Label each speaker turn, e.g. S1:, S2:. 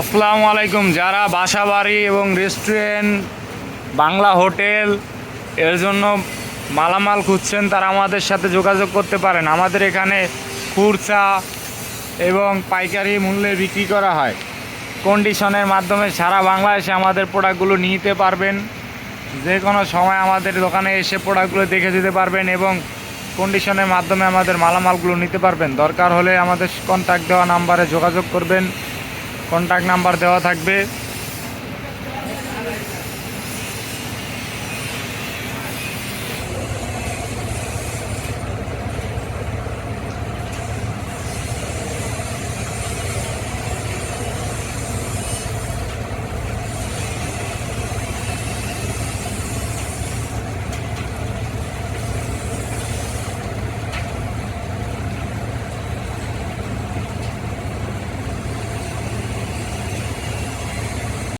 S1: আসসালামু আলাইকুম। যারা বাসা বাড়ি এবং রেস্টুরেন্ট, বাংলা হোটেল, এর জন্য মালামাল খুঁজছেন, তারা আমাদের সাথে যোগাযোগ করতে পারেন। আমাদের এখানে খুরচা এবং পাইকারি মূল্যে বিক্রি করা হয়। কন্ডিশনের মাধ্যমে সারা বাংলাদেশে আমাদের প্রোডাক্টগুলো নিতে পারবেন। যে কোনো সময় আমাদের দোকানে এসে প্রোডাক্টগুলো দেখে যেতে পারবেন এবং কন্ডিশনের মাধ্যমে আমাদের মালামালগুলো নিতে পারবেন। দরকার হলে আমাদের কন্ট্যাক্ট দেওয়া নাম্বারে যোগাযোগ করবেন। কন্ট্যাক্ট নাম্বার দেওয়া থাকবে।